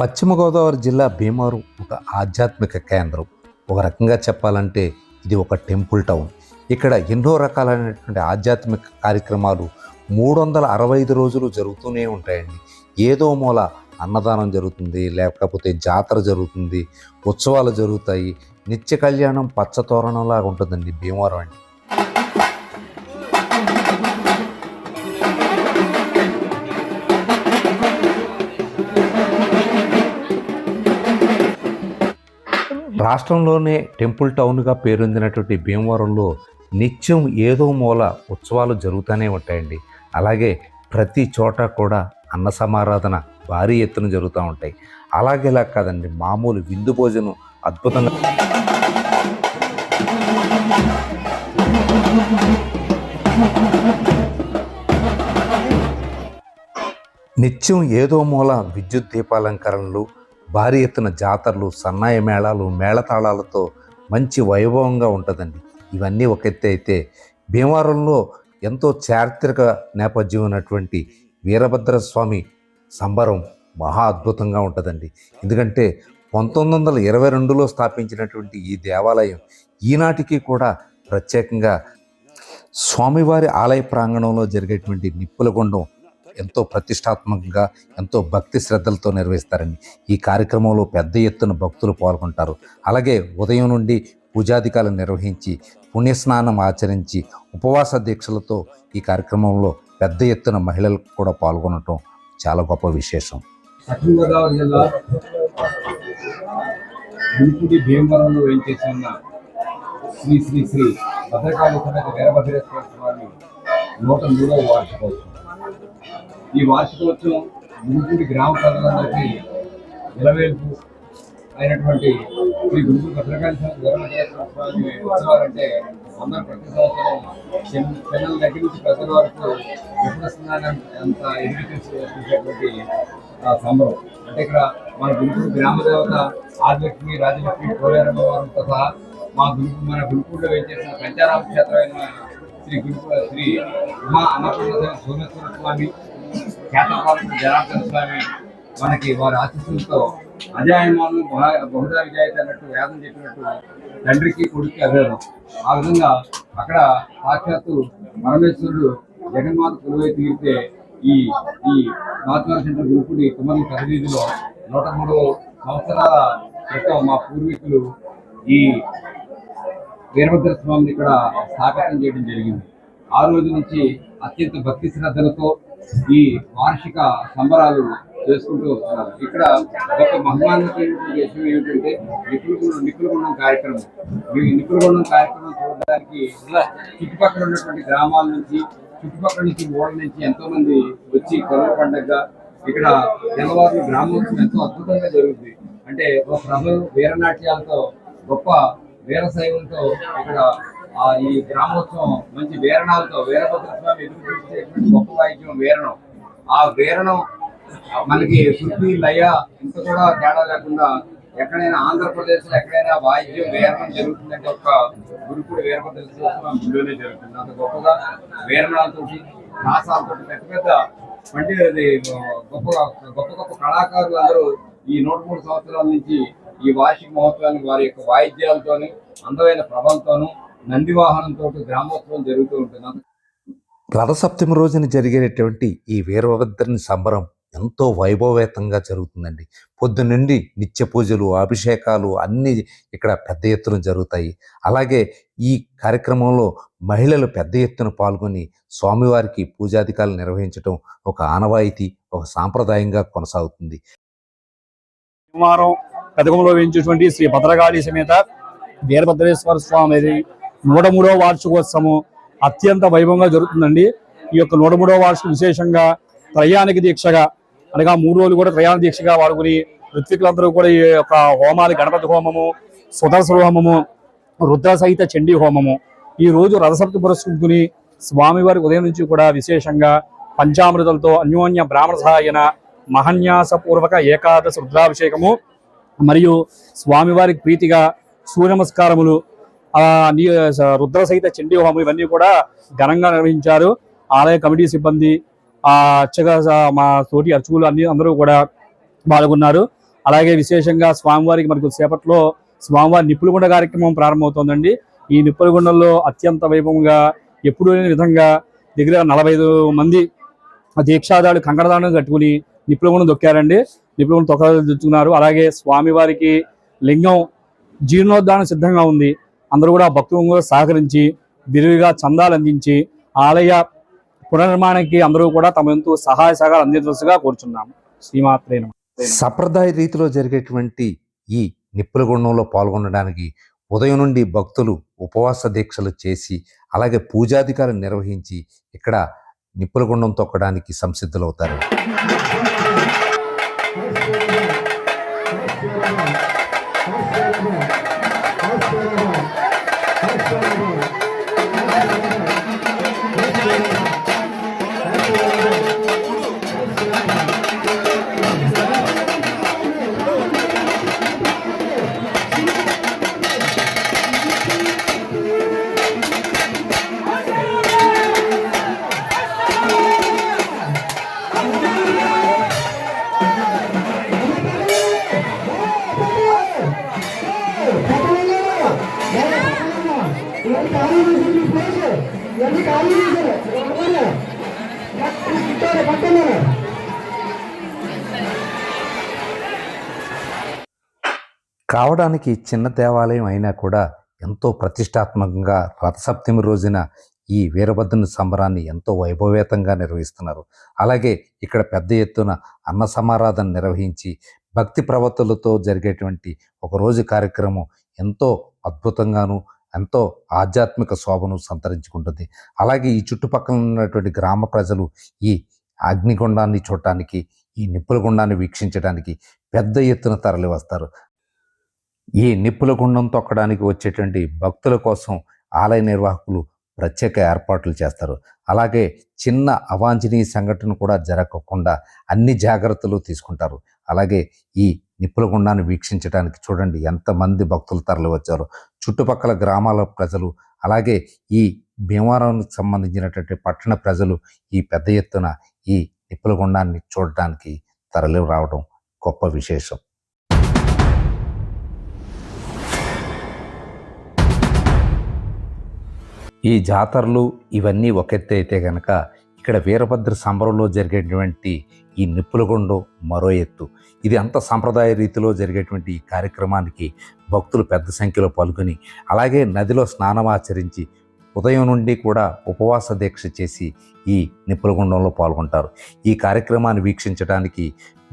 పశ్చిమ గోదావరి జిల్లా భీమవరం ఒక ఆధ్యాత్మిక కేంద్రం. ఒక రకంగా చెప్పాలంటే ఇది ఒక టెంపుల్ టౌన్. ఇక్కడ ఎన్నో రకాలైనటువంటి ఆధ్యాత్మిక కార్యక్రమాలు మూడు వందల అరవై ఐదు రోజులు జరుగుతూనే ఉంటాయండి. ఏదో మూల అన్నదానం జరుగుతుంది లేకపోతే జాతర జరుగుతుంది ఉత్సవాలు జరుగుతాయి. నిత్య కళ్యాణం పచ్చ తోరణంలాగా ఉంటుందండి భీమవరం అండి. రాష్ట్రంలోనే టెంపుల్ టౌన్గా పేరొందినటువంటి భీమవరంలో నిత్యం ఏదో మూల ఉత్సవాలు జరుగుతూనే ఉంటాయండి. అలాగే ప్రతి చోట కూడా అన్న సమారాధన భారీ ఎత్తున జరుగుతూ ఉంటాయి. అలాగేలా కాదండి మామూలు విందు భోజనం అద్భుతంగా నిత్యం ఏదో మూల విద్యుత్ దీపాలంకరణలు భారీ ఎత్తున జాతరలు సన్నాయి మేళాలు మేళతాళాలతో మంచి వైభవంగా ఉంటుందండి. ఇవన్నీ ఒక ఎత్తే అయితే భీమవరంలో ఎంతో చారిత్రక నేపథ్యం ఉన్నటువంటి వీరభద్ర స్వామి సంబరం మహా అద్భుతంగా ఉంటుందండి. ఎందుకంటే పంతొమ్మిది వందల ఇరవై రెండులో స్థాపించినటువంటి ఈ దేవాలయం ఈనాటికి కూడా ప్రత్యేకంగా స్వామివారి ఆలయ ప్రాంగణంలో జరిగేటువంటి నిప్పులగొండం ఎంతో ప్రతిష్టాత్మకంగా ఎంతో భక్తి శ్రద్ధలతో నిర్వహిస్తారండి ఈ కార్యక్రమంలో పెద్ద ఎత్తున భక్తులు పాల్గొంటారు. అలాగే ఉదయం నుండి పూజాధికారులు నిర్వహించి పుణ్యస్నానం ఆచరించి ఉపవాస దీక్షలతో ఈ కార్యక్రమంలో పెద్ద ఎత్తున మహిళలు కూడా పాల్గొనటం చాలా గొప్ప విశేషం. భీమవరంలో వేయించేసి ఉన్న శ్రీ శ్రీ శ్రీ భద్రకాళి సమేత వీరభద్రేశ్వర స్వామి నూట మూడవ వార్షికోత్సవం. ఈ వార్షికోత్సవం గుంటూరి గ్రామ ప్రజలందరికీ నిలవేల్పు అయినటువంటి శ్రీ గుంటూరు భద్రకాళి ఉత్సవాలంటే అందరూ ప్రతి సంవత్సరం పిల్లల దగ్గర నుంచి ప్రజల వరకు ఎప్పుడు అంత ఎదురు చూసేటువంటి సంబరం అంటే ఇక్కడ మన గుంటూరు గ్రామ దేవత ఆదిలక్ష్మి రాజలక్ష్మి కోలేరమ్మ వారితో సహా మా గుంటూరు మన గుంటూరులో వేచేసిన పంచారామ క్షేత్రమైన శ్రీ గురు శ్రీ ఉమా అన్నపూర్ణ సోమేశ్వర స్వామి ఖ్యాతపాలకుడు జనార్దన స్వామి మనకి వారి ఆశీస్సులతో అజాయమానం బహుదా విజాయిత అన్నట్టు వేదం చెప్పినట్టు తండ్రికి కొడుకు అభేదం ఆ విధంగా అక్కడ సాక్షాత్తు పరమేశ్వరుడు జగన్మాత కొలువై తీరితే ఈ ఈ మహాత్మా సెంటర్ గురుకుడి కుమరి కదిరీదిలో నూట మూడు సంవత్సరాల క్రితం మా పూర్వీకులు ఈ వీరభద్ర స్వామిని ఇక్కడ స్థాపితం చేయడం జరిగింది. ఆ రోజు నుంచి అత్యంత భక్తి శ్రద్ధలతో ఈ వార్షిక సంబరాలు చేసుకుంటూ వస్తున్నారు. ఇక్కడ గొప్ప మహిమాన్వితమైనటువంటి విషయం ఏమిటంటే నిపుణులు నిపుణుగుండం కార్యక్రమం. ఈ నిపుణుగుండం కార్యక్రమం చూడడానికి చుట్టుపక్కల ఉన్నటువంటి గ్రామాల నుంచి చుట్టుపక్కల నుంచి ఓడల నుంచి ఎంతో మంది వచ్చి కరువు పండగ ఇక్కడ తెల్లవారు గ్రామోత్సవం ఎంతో అద్భుతంగా జరుగుతుంది. అంటే ఒక ప్రభు వీరనాట్యాలతో గొప్ప వీరశైవంతో ఇక్కడ ఈ గ్రామోత్సవం మంచి వేరణాలతో వీరభద్ర స్వామి ఎదురు చూసేటువంటి గొప్ప వాయిద్యం వేరణం. ఆ వేరణం మనకి శృతి లయ ఇంత కూడా తేడా లేకుండా ఎక్కడైనా ఆంధ్రప్రదేశ్లో ఎక్కడైనా వాయిద్యం వేరణం జరుగుతుందంటే ఒక గురుకుడు వీరభద్ర స్వామి గుడిలోనే జరుగుతుంది. అంత గొప్పగా వేరణాలతోటి నాసాలతోటి పెద్ద పెద్ద అంటే అది గొప్ప గొప్ప గొప్ప కళాకారులు అందరూ ఈ నూట మూడు సంవత్సరాల నుంచి ఈ వార్షిక మహోత్సవానికి వారి యొక్క వాయిద్యాలతోని అందమైన ప్రభంతోనూ నంది వాహనంతో గ్రామోత్సవం జరుగుతూ ఉంటుంది. రథసప్తమి రోజున జరిగేటువంటి ఈ వీరభద్రుని సంబరం ఎంతో వైభవేతంగా జరుగుతుందండి. పొద్దునుండి నిత్య పూజలు అభిషేకాలు అన్నీ ఇక్కడ పెద్ద ఎత్తున జరుగుతాయి. అలాగే ఈ కార్యక్రమంలో మహిళలు పెద్ద ఎత్తున పాల్గొని స్వామివారికి పూజాధికారులు నిర్వహించడం ఒక ఆనవాయితీ ఒక సాంప్రదాయంగా కొనసాగుతుంది. సోమవారం కదకంలో వేయించేటువంటి శ్రీ భద్రకాళి సమేత వీరభద్రేశ్వర స్వామి నూట మూడవ వార్షికోత్సవం అత్యంత వైభవంగా జరుగుతుందండి. ఈ యొక్క నూట మూడవ వార్షిక విశేషంగా త్రయానిక దీక్షగా అనగా మూడు రోజులు కూడా త్రయాణ దీక్షగా వాడుకుని ఋత్వికులందరూ కూడా ఈ యొక్క హోమాలు గణపతి హోమము సుదర్శన హోమము రుద్ర సహిత చండీ హోమము ఈ రోజు రథసప్తి పురస్కృతుని స్వామివారి ఉదయం నుంచి కూడా విశేషంగా పంచామృతలతో అన్యోన్య బ్రాహ్మణ సహాయన మహన్యాసపూర్వక ఏకాదశ రుద్రాభిషేకము మరియు స్వామివారికి ప్రీతిగా సూర్య నమస్కారములు రుద్ర సహిత చండీ హోమం ఇవన్నీ కూడా ఘనంగా నిర్వహించారు. ఆలయ కమిటీ సిబ్బంది ఆ అర్చక మా తోటి అర్చకులు అన్ని అందరూ కూడా పాల్గొన్నారు. అలాగే విశేషంగా స్వామివారికి మనకు సేపట్లో స్వామివారి నిప్పులగుండ కార్యక్రమం ప్రారంభమవుతోందండి. ఈ నిప్పులగుండంలో అత్యంత వైభవంగా ఎప్పుడూ లేని విధంగా దగ్గర నలభై ఐదు మంది దీక్షాదారులు కంకణదానం కట్టుకుని నిప్పులగుండం దొక్కారండి. నిప్పులగుండం తొక్కన్నారు అలాగే స్వామివారికి లింగం జీర్ణోద్ధానం సిద్ధంగా ఉంది. అందరూ కూడా భక్తులు కూడా సహకరించి విరివిగా చందాలు అందించి ఆలయ పునర్నిర్మాణానికి అందరూ కూడా తమ వంతు సహాయ సహకారాలు అందించవలసిగా కోరుచున్నాము శ్రీమాత్రే సంప్రదాయ రీతిలో జరిగేటువంటి ఈ నిప్పుల గుండంలో పాల్గొనడానికి ఉదయం నుండి భక్తులు ఉపవాస దీక్షలు చేసి అలాగే పూజాధికారులు నిర్వహించి ఇక్కడ నిప్పుల గుండం తొక్కడానికి సంసిద్ధులవుతారు. కావడానికి చిన్న దేవాలయం అయినా కూడా ఎంతో ప్రతిష్టాత్మకంగా రథసప్తమి రోజున ఈ వీరభద్రుని సంబరాన్ని ఎంతో వైభవేతంగా నిర్వహిస్తున్నారు. అలాగే ఇక్కడ పెద్ద ఎత్తున అన్న సమారాధన నిర్వహించి భక్తి ప్రవర్తలతో జరిగేటువంటి ఒక రోజు కార్యక్రమం ఎంతో అద్భుతంగాను ఎంతో ఆధ్యాత్మిక శోభను సంతరించుకుంటుంది. అలాగే ఈ చుట్టుపక్కల ఉన్నటువంటి గ్రామ ప్రజలు ఈ అగ్నిగుండాన్ని చూడటానికి ఈ నిప్పుల గుండాన్ని వీక్షించడానికి పెద్ద ఎత్తున తరలి వస్తారు ఈ నిప్పుల గుండం తొక్కడానికి వచ్చేటువంటి భక్తుల కోసం ఆలయ నిర్వాహకులు ప్రత్యేక ఏర్పాట్లు చేస్తారు. అలాగే చిన్న అవాంఛనీయ సంఘటన కూడా జరగకుండా అన్ని జాగ్రత్తలు తీసుకుంటారు. అలాగే ఈ నిప్పుల గుండాన్ని వీక్షించడానికి చూడండి ఎంతమంది భక్తులు తరలి వచ్చారు చుట్టుపక్కల గ్రామాల ప్రజలు అలాగే ఈ భీమవరానికి సంబంధించినటువంటి పట్టణ ప్రజలు ఈ పెద్ద ఎత్తున ఈ నిప్పులగుండాన్ని చూడటానికి తరలి రావడం గొప్ప విశేషం. ఈ జాతరలు ఇవన్నీ ఒక అయితే కనుక ఇక్కడ వీరభద్ర సంబరంలో జరిగేటువంటి ఈ నిప్పులగుండం మరో ఎత్తు. ఇది అంత సాంప్రదాయ రీతిలో జరిగేటువంటి ఈ కార్యక్రమానికి భక్తులు పెద్ద సంఖ్యలో పాల్గొని అలాగే నదిలో స్నానం ఆచరించి ఉదయం నుండి కూడా ఉపవాస దీక్ష చేసి ఈ నిప్పులగుండంలో పాల్గొంటారు. ఈ కార్యక్రమాన్ని వీక్షించడానికి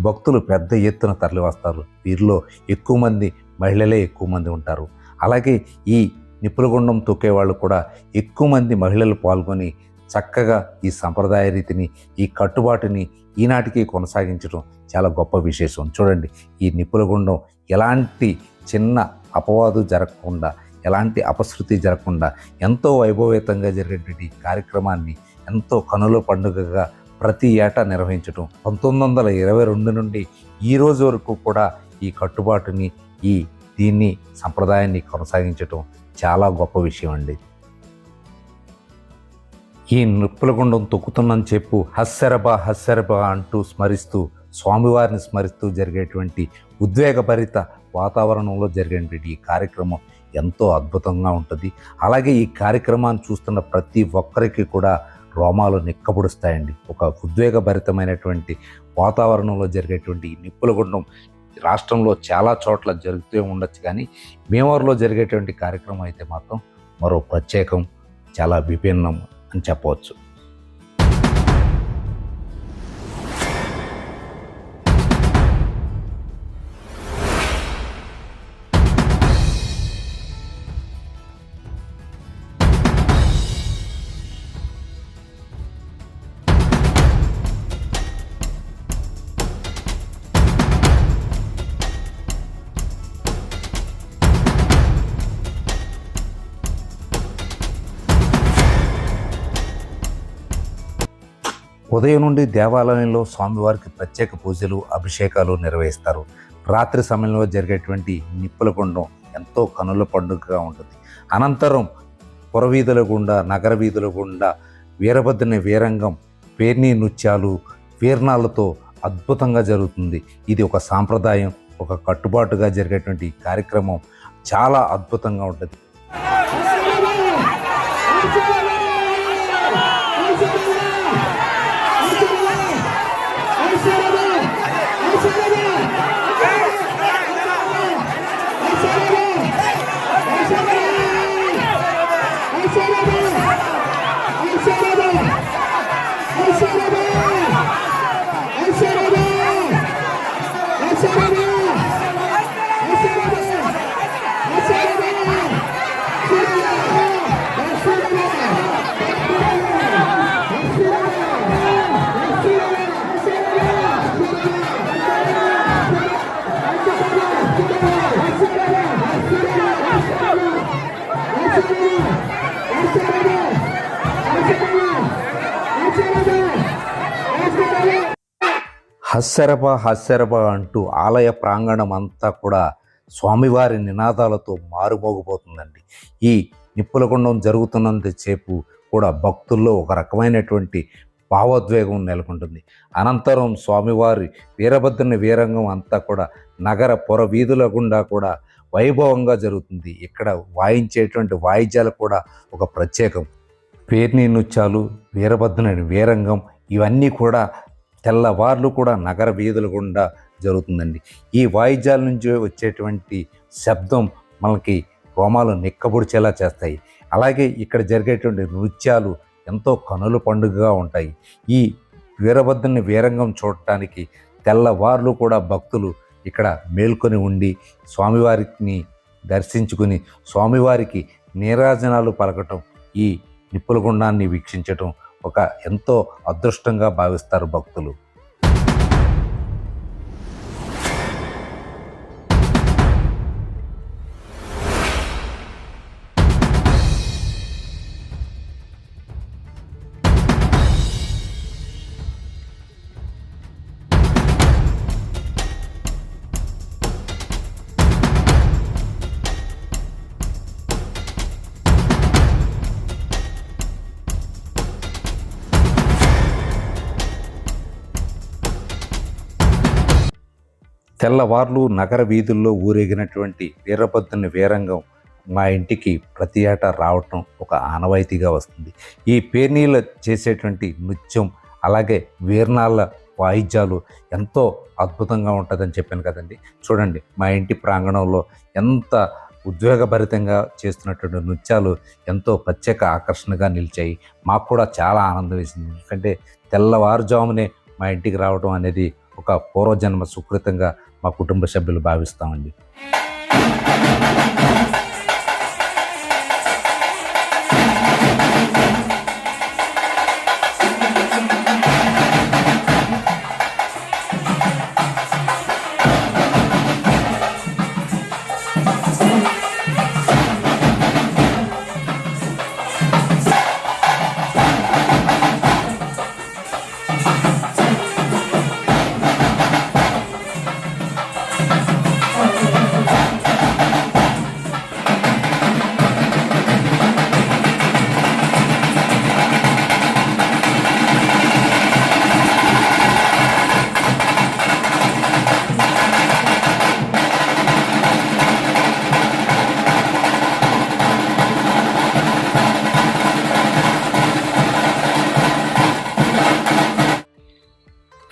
భక్తులు పెద్ద ఎత్తున తరలివస్తారు. వీరిలో ఎక్కువ మంది మహిళలే ఎక్కువ మంది ఉంటారు. అలాగే ఈ నిప్పులగుండం తొక్కే వాళ్ళు కూడా ఎక్కువ మంది మహిళలు పాల్గొని చక్కగా ఈ సంప్రదాయ రీతిని ఈ కట్టుబాటుని ఈనాటికి కొనసాగించడం చాలా గొప్ప విశేషం. చూడండి ఈ నిప్పులగుండం ఎలాంటి చిన్న అపవాదు జరగకుండా ఎలాంటి అపశృతి జరగకుండా ఎంతో వైభవేతంగా జరిగేటువంటి ఈ కార్యక్రమాన్ని ఎంతో కనుల పండుగగా ప్రతి ఏటా నిర్వహించడం పంతొమ్మిది వందల ఇరవై రెండు నుండి ఈ రోజు వరకు కూడా ఈ కట్టుబాటుని ఈ దీన్ని సంప్రదాయాన్ని కొనసాగించటం చాలా గొప్ప విషయం అండి. ఈ నృప్పులగుండం తొక్కుతున్నని చెప్పు హస్సరబా హస్సరబా అంటూ స్మరిస్తూ స్వామివారిని స్మరిస్తూ జరిగేటువంటి ఉద్వేగభరిత వాతావరణంలో జరిగేటువంటి ఈ కార్యక్రమం ఎంతో అద్భుతంగా ఉంటుంది. అలాగే ఈ కార్యక్రమాన్ని చూస్తున్న ప్రతి ఒక్కరికి కూడా రోమాలు నిక్కబుడుస్తాయండి. ఒక ఉద్వేగభరితమైనటువంటి వాతావరణంలో జరిగేటువంటి ఈ నిప్పులగుండం రాష్ట్రంలో చాలా చోట్ల జరుగుతూ ఉండొచ్చు కానీ మేమూరులో జరిగేటువంటి కార్యక్రమం అయితే మాత్రం మరో ప్రత్యేకం చాలా విభిన్నం. అని చెప్పవచ్చు. ఉదయం నుండి దేవాలయంలో స్వామివారికి ప్రత్యేక పూజలు అభిషేకాలు నిర్వహిస్తారు. రాత్రి సమయంలో జరిగేటువంటి నిప్పుల గుండం ఎంతో కనుల పండుగగా ఉంటుంది. అనంతరం పురవీధుల గుండా నగర వీధుల గుండా వీరభద్రుని వీరంగం పేర్ని నృత్యాలు వీర్ణాలతో అద్భుతంగా జరుగుతుంది. ఇది ఒక సాంప్రదాయం ఒక కట్టుబాటుగా జరిగేటువంటి కార్యక్రమం. చాలా అద్భుతంగా ఉంటుంది. హస్సరబ హస్సరబ అంటూ ఆలయ ప్రాంగణం అంతా కూడా స్వామివారి నినాదాలతో మారుమోగిపోతుందండి. ఈ నిప్పులగుండం జరుగుతున్నంతసేపు కూడా భక్తుల్లో ఒక రకమైనటువంటి భావోద్వేగం నెలకొంటుంది. అనంతరం స్వామివారి వీరభద్రుని వీరంగం అంతా కూడా నగర పొర వీధుల గుండా కూడా వైభవంగా జరుగుతుంది. ఇక్కడ వాయించేటువంటి వాయిద్యాలు కూడా ఒక ప్రత్యేకం. పేర్ని నృత్యాలు వీరభద్రుని వీరంగం ఇవన్నీ కూడా తెల్లవార్లు కూడా నగర వీధుల గుండా జరుగుతుందండి. ఈ వాయిద్యాల నుంచి వచ్చేటువంటి శబ్దం మనకి రోమాలు నిక్కబొడిచేలా చేస్తాయి. అలాగే ఇక్కడ జరిగేటువంటి నృత్యాలు ఎంతో కనుల పండుగగా ఉంటాయి. ఈ వీరభద్రుని వీరంగం చూడటానికి తెల్లవార్లు కూడా భక్తులు ఇక్కడ మేల్కొని ఉండి స్వామివారిని దర్శించుకుని స్వామివారికి నీరాజనాలు పలకటం ఈ నిప్పుల గుండాన్ని వీక్షించటం ఒక ఎంతో అదృష్టంగా భావిస్తారు భక్తులు. తెల్లవార్లు నగర వీధుల్లో ఊరేగినటువంటి వీరభద్రుని వీరంగం మా ఇంటికి ప్రతి ఏటా రావటం ఒక ఆనవాయితీగా వస్తుంది. ఈ పేర్నీళ్ళు చేసేటువంటి నృత్యం అలాగే వీర్నాళ్ళ వాయిద్యాలు ఎంతో అద్భుతంగా ఉంటుందని చెప్పాను కదండి. చూడండి మా ఇంటి ప్రాంగణంలో ఎంత ఉద్వేగభరితంగా చేస్తున్నటువంటి నృత్యాలు ఎంతో ప్రత్యేక ఆకర్షణగా నిలిచాయి. మాకు కూడా చాలా ఆనందం వేసింది. ఎందుకంటే తెల్లవారుజామునే మా ఇంటికి రావడం అనేది ఒక పూర్వజన్మ సుకృతంగా మా కుటుంబ సభ్యులు భావిస్తామండి.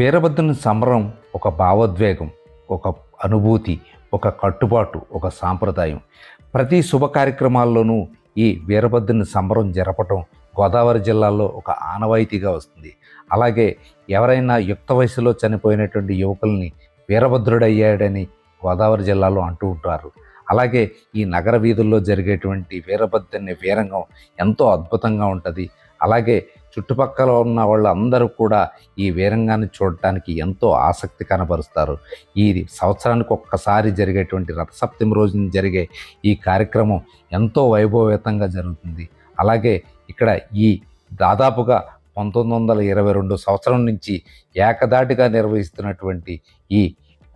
వీరభద్రుని సంబరం ఒక భావోద్వేగం ఒక అనుభూతి ఒక కట్టుబాటు ఒక సాంప్రదాయం. ప్రతి శుభ కార్యక్రమాల్లోనూ ఈ వీరభద్రుని సంబరం జరపటం గోదావరి జిల్లాలో ఒక ఆనవాయితీగా వస్తుంది. అలాగే ఎవరైనా యుక్త వయసులో చనిపోయినటువంటి యువకుల్ని వీరభద్రుడయ్యాడని గోదావరి జిల్లాలో అంటూ ఉంటారు. అలాగే ఈ నగర వీధుల్లో జరిగేటువంటి వీరభద్రుని వీరంగం ఎంతో అద్భుతంగా ఉంటుంది. అలాగే చుట్టుపక్కల ఉన్న వాళ్ళందరూ కూడా ఈ వీరంగాన్ని చూడటానికి ఎంతో ఆసక్తి కనబరుస్తారు. ఈ సంవత్సరానికి ఒక్కసారి జరిగేటువంటి రథసప్తమి రోజున జరిగే ఈ కార్యక్రమం ఎంతో వైభవేతంగా జరుగుతుంది. అలాగే ఇక్కడ ఈ దాదాపుగా పంతొమ్మిది వందల ఇరవై రెండు సంవత్సరం నుంచి ఏకదాటిగా నిర్వహిస్తున్నటువంటి ఈ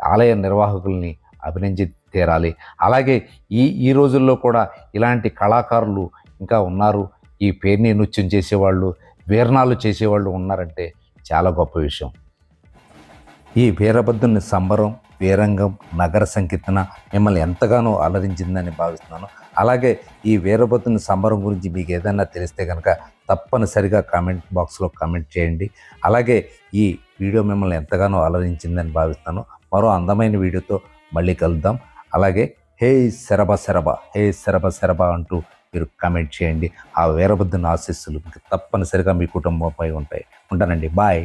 ఆలయ నిర్వాహకుల్ని అభినంది తీరాలి. అలాగే ఈ ఈ రోజుల్లో కూడా ఇలాంటి కళాకారులు ఇంకా ఉన్నారు. ఈ పేరుని నృత్యం చేసేవాళ్ళు వీరణాలు చేసేవాళ్ళు ఉన్నారంటే చాలా గొప్ప విషయం. ఈ వీరభద్రుని సంబరం వీరంగం నగర సంకీర్తన మిమ్మల్ని ఎంతగానో అలరించిందని భావిస్తున్నాను. అలాగే ఈ వీరభద్రుని సంబరం గురించి మీకు ఏదైనా తెలిస్తే కనుక తప్పనిసరిగా కామెంట్ బాక్స్లో కామెంట్ చేయండి. అలాగే ఈ వీడియో మిమ్మల్ని ఎంతగానో అలరించిందని భావిస్తున్నాను. మరో అందమైన వీడియోతో మళ్ళీ కలుద్దాం. అలాగే హే శరభ శరభ హే శరభ శరభ అంటూ మీరు కామెంట్ చేయండి. ఆ వీరభద్రుని ఆశీస్సులు మీకు తప్పనిసరిగా మీ కుటుంబంపై ఉంటాయి. ఉంటానండి. బాయ్